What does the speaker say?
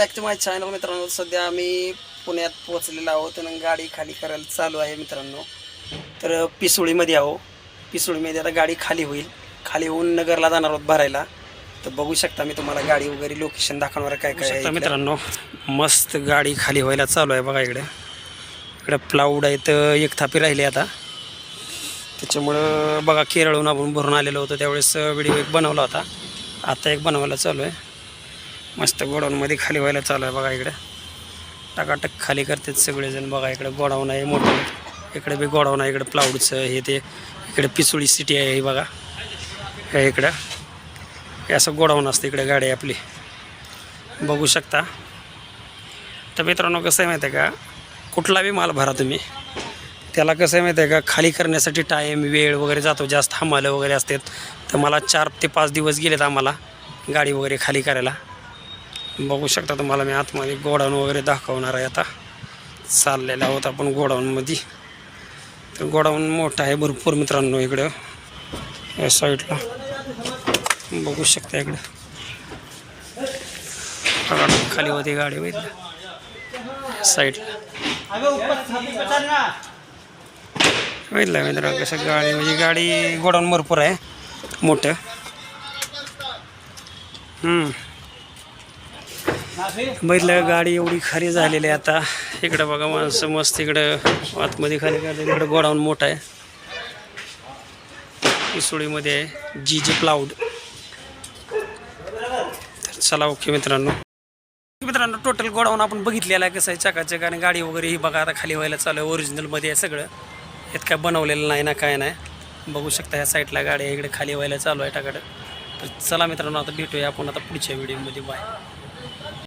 Back to my channel मित्रांनो. सध्या आम्ही पुण्यात पोहोचलेलो आहोत आणि गाडी खाली करायला चालू आहे मित्रांनो. तर पिसोळीमध्ये आहो. पिसोळीमध्ये आता गाडी खाली होईल. खाली होऊन नगरला जाणार आहोत भरायला. तर बघू शकता मी तुम्हाला गाडी वगैरे लोकेशन दाखवणार काय काय आहे मित्रांनो मस्त गाडी खाली व्हायला चालू आहे बघा इकडे. इकडे प्लाऊड आहे तर एक थापी राहिली आता. त्याच्यामुळं बघा केरळहून आपण भरून आलेलो होतो. त्यावेळेस व्हिडिओ एक बनवला होता. आता एक बनवायला चालू आहे. मस्त गोडाऊनमध्ये खाली व्हायला चालू आहे बघा इकडे. टाकाटक खाली करतात सगळेजण बघा इकडे गोडाऊन आहे मोठं. इकडे बी गोडाऊन आहे इकडे प्लाऊडचं हे ते. इकडे पिसुळी सिटी आहे हे बघा. हे इकडं. हे असं गोडाऊन असतं इकडे गाडी आहे आपली. बघू शकता. तर मित्रांनो कसं आहे माहिती आहे का? कुठला बी माल भरा तुम्ही. त्याला कसं आहे माहिती आहे का? खाली करण्यासाठी टाईम वेळ वगैरे जातो जास्त. हमालं वगैरे असतात. तर मला चार ते पाच दिवस गेलेत आम्हाला गाडी वगैरे खाली करायला. बघू शकता तुम्हाला मी आतमध्ये गोडाऊन वगैरे दाखवणार आहे आता. चाललेला आहोत आपण गोडाऊनमध्ये. तर गोडाऊन मोठं आहे भरपूर मित्रांनो इकडं. या साईडला. बघू शकता इकडं. खाली होती गाडी बघितलं. साईडला. बघितलं मित्र कसं गाडी म्हणजे गाडी गोडाऊन भरपूर आहे. मोठं. हम्म. बघितलं गाडी एवढी खाली झालेली आहे आता इकडं बघा माणसं मस्त इकडं आतमध्ये खाली करतात इकडं गोडाऊन मोठं आहे पिसोळीमध्ये आहे जी जी प्लाऊड चला ओके मित्रांनो मित्रांनो टोटल गोडाऊन आपण बघितलेलं आहे कसं आहे चकाचक आणि गाडी वगैरे ही बघा आता खाली व्हायला चालू आहे ओरिजिनलमध्ये आहे सगळं यात काय बनवलेलं नाही ना काय नाही बघू शकता ह्या साईडला गाडी आहे इकडे खाली व्हायला चालू आहे टाकडं तर चला मित्रांनो आता भेटूया आपण आता पुढच्या व्हिडिओमध्ये बाय